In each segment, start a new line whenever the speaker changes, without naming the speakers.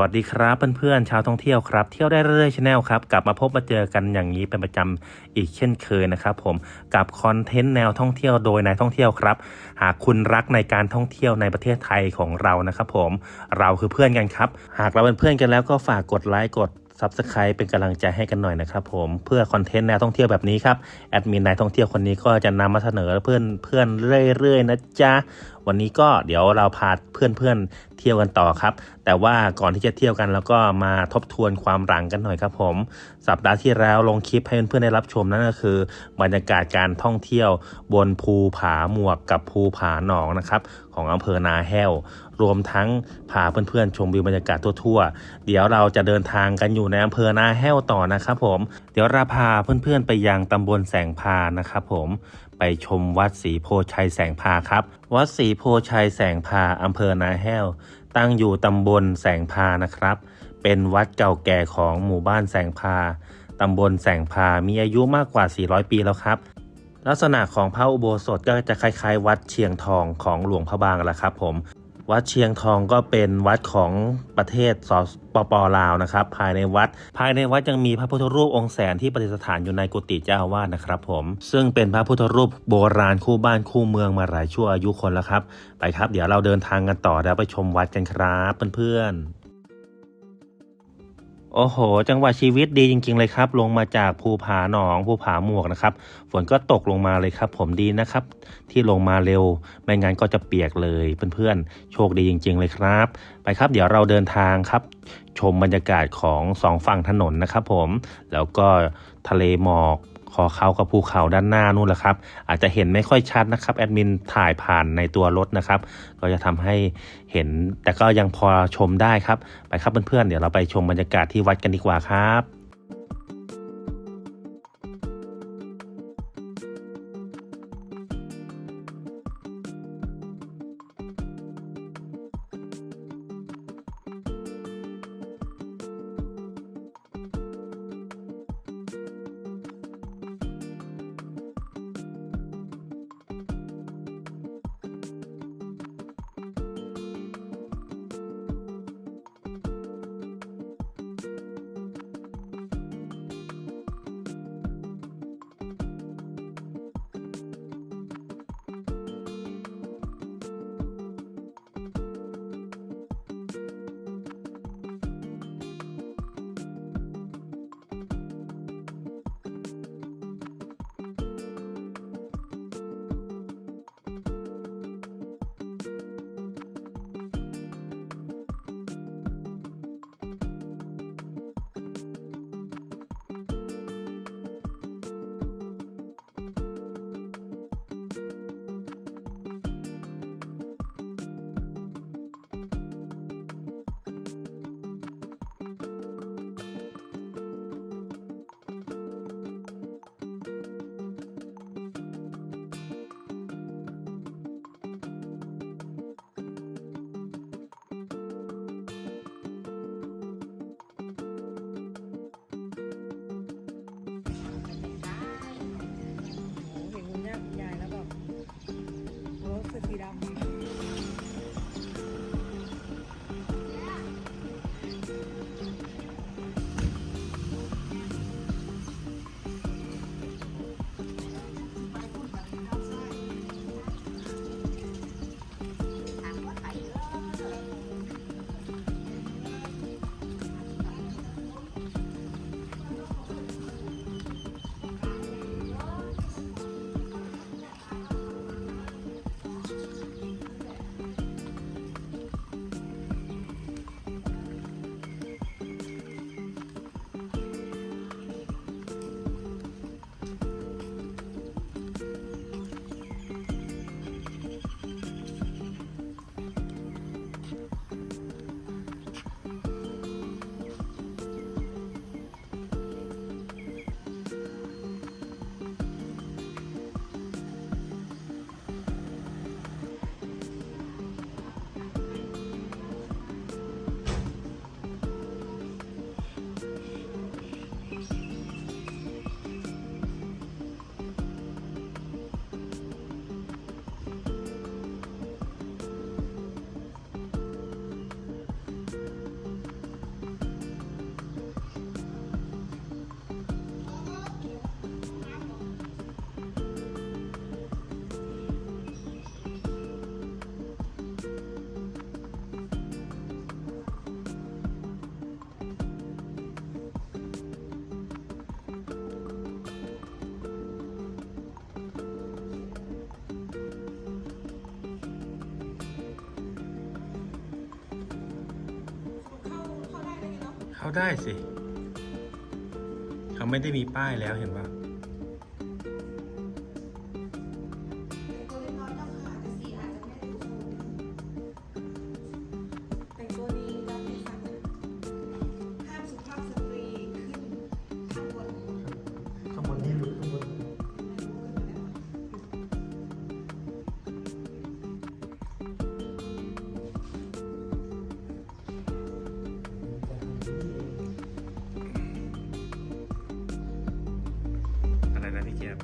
สวัสดีครับเพื่อนๆชาวท่องเที่ยวครับ เที่ยวได้เรื่อยชาแนลครับ กลับมาพบมาเจอกันอย่างนี้เป็นประจำอีกเช่นเคยนะครับผมกับคอนเทนต์แนวท่องเที่ยวโดยนายท่องเที่ยวครับ หากคุณรักในการท่องเที่ยวในประเทศไทยของเรานะครับผมเราคือเพื่อนกันครับ หากเราเป็นเพื่อนกันแล้วก็ฝากกดไลค์กด Subscribe เป็นกำลังใจให้กันหน่อยนะครับผมเพื่อคอนเทนต์แนวท่องเที่ยวแบบนี้ครับแอดมินนายท่องเที่ยวคนนี้ก็จะนำมาเสนอเพื่อนเพื่อนเรื่อยๆนะจ๊ะวันนี้ก็เดี๋ยวเราพาเพื่อนเพื่อนๆเที่ยวกันต่อครับ แต่ว่าก่อนที่จะเที่ยวกันเราก็มาทบทวนความหลังกันหน่อยครับผม สัปดาห์ที่แล้วลงคลิปให้เพื่อนๆได้รับชมนั่นก็คือบรรยากาศการท่องเที่ยว บนภูผาหมวกกับภูผาหนองนะครับของอำเภอนาแห้ว รวมทั้งพาเพื่อนๆ ชมวิวบรรยากาศทั่วๆ เดี๋ยวเราจะเดินทางกันอยู่ในอำเภอนาแห้วต่อนะครับผม เดี๋ยวเราพาเพื่อนๆ ไปยังตำบลแสงพานะครับผมไปชมวัดศรีโพชัยแสงพาครับ วัดศรีโพชัยแสงพาอำเภอนาแห้ว ตั้งอยู่ตำบลแสงพานะครับ เป็นวัดเก่าแก่ของหมู่บ้านแสงพาตำบลแสงพามีอายุมากกว่า 400 ปีแล้วครับลักษณะของพระอุโบสถก็จะคล้ายๆ วัดเชียงทองของหลวงพระบางแหละครับผม วัดเชียงทองก็เป็นวัดของประเทศสปปลาวนะครับ ภายในวัด ภายในวัดยังมีพระพุทธรูปองค์แสนที่ประดิษฐานอยู่ในกุฏิเจ้าอาวาสนะครับ ผม ซึ่งเป็นพระพุทธรูปโบราณคู่บ้านคู่เมืองมาหลายชั่วอายุคนแล้วครับ ไปครับ เดี๋ยวเราเดินทางกันต่อแล้วไปชมวัดกันครับเพื่อนๆ โอ้โห จังหวะชีวิตดีจริง ๆ เลยครับ ลงมาจากภูผาหนองภูผาหมวกนะครับ ฝนก็ตกลงมาเลยครับ ผมดีนะครับ ที่ลงมาเร็ว ไม่งั้นก็จะเปียกเลยเพื่อนๆ โชคดีจริง ๆ เลยครับ ไปครับ เดี๋ยวเราเดินทางครับ ชมบรรยากาศของสองฝั่งถนนนะครับผม แล้วก็ทะเลหมอก ขอเขากับภูเขาด้านหน้านู่นแหละครับ อาจจะเห็นไม่ค่อยชัดนะครับแอดมินถ่ายผ่านในตัวรถนะครับ ก็จะทำให้เห็นแต่ก็ยังพอชมได้ครับ ไปครับเพื่อนๆเดี๋ยวเราไปชมบรรยากาศที่วัดกันดีกว่าครับ เขาได้สิ เขาไม่ได้มีป้ายแล้วเห็นปะ
เกียบ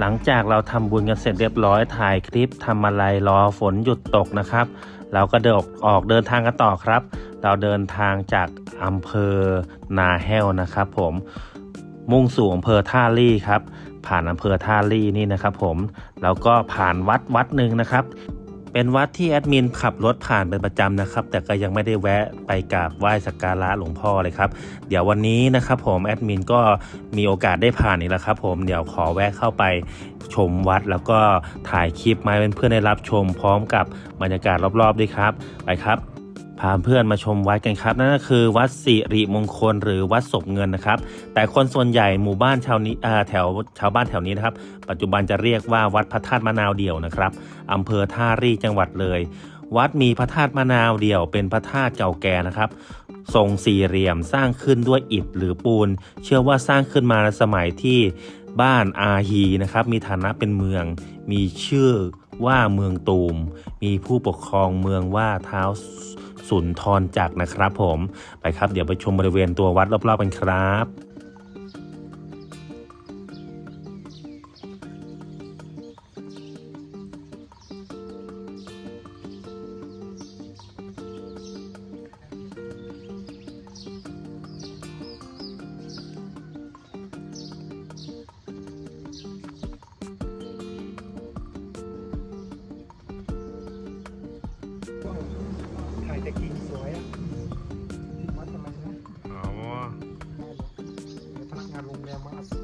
หลัง
จากเราทำบุญกันเสร็จเรียบร้อยถ่ายคลิปทำอะไรรอฝนหยุดตกนะครับ เราก็เดินออกออกเดินทางกันต่อครับ เราเดินทางจากอำเภอนาแห้วนะครับ ผมมุ่งสู่อำเภอท่าลี่ครับ ผ่านอำเภอท่าลี่นี่นะครับ ผมแล้วก็ผ่านวัดวัดหนึ่งนะครับ เป็นวัดที่แอดมินขับรถผ่านเป็นประจำนะครับ แต่ก็ยังไม่ได้แวะไปกราบไหว้สักการะหลวงพ่อเลยครับ เดี๋ยววันนี้นะครับผมแอดมินก็มีโอกาสได้ผ่านนี่แหละครับ ผมเดี๋ยวขอแวะเข้าไปชมวัดแล้วก็ถ่ายคลิปมาเป็นเพื่อนได้รับชมพร้อมกับบรรยากาศรอบๆด้วยครับ ไปครับ พาเพื่อนมาชมวัดกันครับนั่นก็คือวัดสิริมงคลหรือวัดศพเงินนะครับ แต่คนส่วนใหญ่หมู่บ้านชาวนี้แถวชาวบ้านแถวนี้นะครับ ปัจจุบันจะเรียกว่าวัดพระธาตุมะนาวเดี่ยวนะครับอำเภอท่ารีจังหวัดเลย วัดมีพระธาตุมะนาวเดี่ยว เป็นพระธาตุเก่าแก่นะครับทรงสี่เหลี่ยมสร้างขึ้นด้วยอิฐหรือปูน เชื่อว่าสร้างขึ้นมาในสมัยที่บ้านอาฮีนะครับมีฐานะเป็นเมือง มีชื่อว่าเมืองตูม มีผู้ปกครองเมืองว่าเท้า สุนทรจักรนะครับผมไปครับเดี๋ยวไปชมบริเวณตัววัดรอบๆกันครับ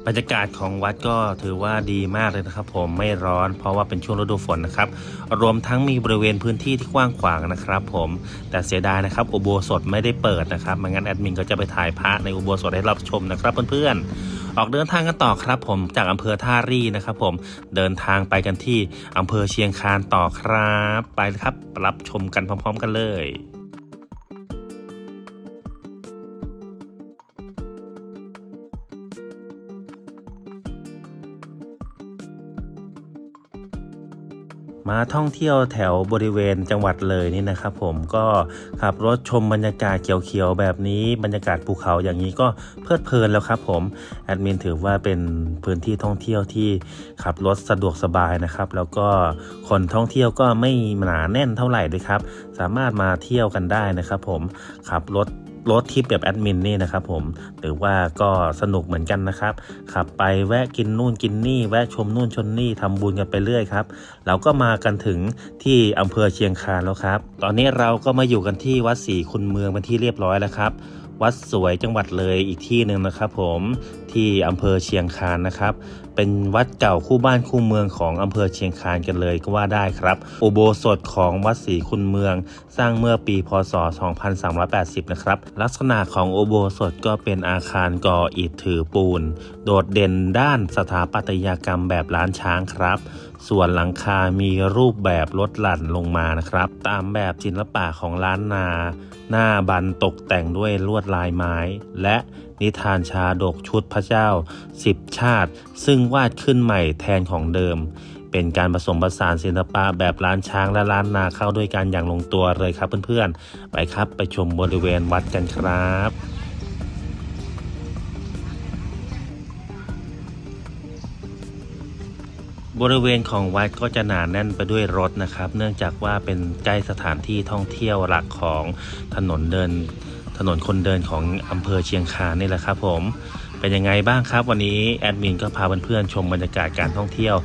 รร
ยากาศของวัดก็ถือว่าดีมากเลยนะครับ ผมไม่ร้อนเพราะว่าเป็นช่วงฤดูฝนนะครับ รวมทั้งมีบริเวณพื้นที่ที่กว้างขวางนะครับ ผมแต่เสียดายนะครับอุโบสถไม่ได้เปิดนะครับไม่งั้นแอดมินก็จะไปถ่ายพระในอุโบสถให้รับชมนะครับเพื่อนๆออกเดินทางกันต่อครับ ผมจากอำเภอท่ารี่นะครับ ผมเดินทางไปกันที่อำเภอเชียงคานต่อครับ ไปครับรับชมกันพร้อม ๆ กันเลย มาท่องเที่ยวแถวบริเวณจังหวัดเลยนี่นะครับ ผมก็ขับรถชมบรรยากาศเขียวๆแบบนี้บรรยากาศภูเขาอย่างนี้ก็เพลิดเพลินแล้วครับ ผมแอดมินถือว่าเป็นพื้นที่ท่องเที่ยวที่ขับรถสะดวกสบายนะครับ แล้วก็คนท่องเที่ยวก็ไม่หนาแน่นเท่าไหร่ด้วยครับ สามารถมาเที่ยวกันได้นะครับ ผมขับรถ รถทริปแบบแอดมินนี่นะครับผมหรือว่าก็สนุกเหมือนกันนะครับ ขับไปแวะกินนู่นกินนี่แวะชมนู่นชมนี่ทำบุญกันไปเรื่อยครับเราก็มากันถึงที่อำเภอเชียงคานแล้วครับ ตอนนี้เราก็มาอยู่กันที่วัดศรีคุณเมืองเป็นที่เรียบร้อยแล้วครับ วัดสวยจังหวัดเลยอีกที่หนึ่งนะครับ ผมที่อำเภอเชียงคานนะครับ เป็นวัดเก่าคู่บ้านคู่เมืองของอำเภอเชียงคานกันเลยก็ว่าได้ครับ อุโบสถของวัดศรีคุณเมือง สร้างเมื่อปีพศ 2380 นะครับ ลักษณะของอุโบสถก็เป็นอาคารก่ออิฐถือปูน โดดเด่นด้านสถาปัตยกรรมแบบล้านช้างครับ ส่วนหลังคามีรูปแบบลดหลั่นลงมานะครับ ตามแบบศิลปะของล้านนา หน้าบันตกแต่งด้วยลวดลายไม้ และนิทานชาดกชุดพระเจ้าสิบชาติ ซึ่งวาดขึ้นใหม่แทนของเดิม เป็นการผสมผสานศิลปะแบบล้านช้างและล้านนาเข้าด้วยกันอย่างลงตัวเลยครับเพื่อนๆ ไปครับไปชมบริเวณวัดกันครับ บริเวณของวัดก็จะหนาแน่นไปด้วยรถนะครับ เนื่องจากว่าเป็นใกล้สถานที่ท่องเที่ยวหลักของถนนเดิน ถนนคนเดินของอำเภอเชียงคานนี่แหละครับผม เป็นยังไงบ้างครับ วันนี้แอดมินก็พาเพื่อนๆชมบรรยากาศการท่องเที่ยว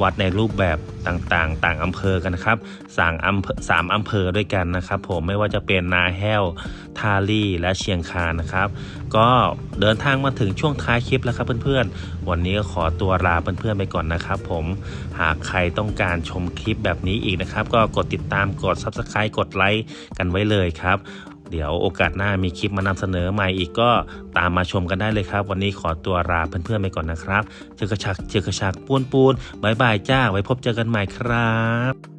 วัดในรูปแบบต่างๆ ต่างอำเภอกันนะครับสามอำเภอสามอำเภอด้วยกันนะครับ ผมไม่ว่าจะเป็นนาแห้วทาลี่และเชียงคานนะครับ ก็เดินทางมาถึงช่วงท้ายคลิปแล้วครับเพื่อนๆ วันนี้ก็ขอตัวลาเพื่อนๆไปก่อนนะครับ ผมหากใครต้องการชมคลิปแบบนี้อีกนะครับ ก็กดติดตามกด Subscribe กดไลค์กันไว้เลยครับ เดี๋ยวโอกาสหน้ามีคลิปมานำเสนอใหม่อีกก็ตามมาชมกันได้เลยครับ วันนี้ขอตัวลาเพื่อนๆไปก่อนนะครับ เจอกระชักเจอกระชักปูนปูนบายบายจ้าไว้พบเจอกันใหม่ครับ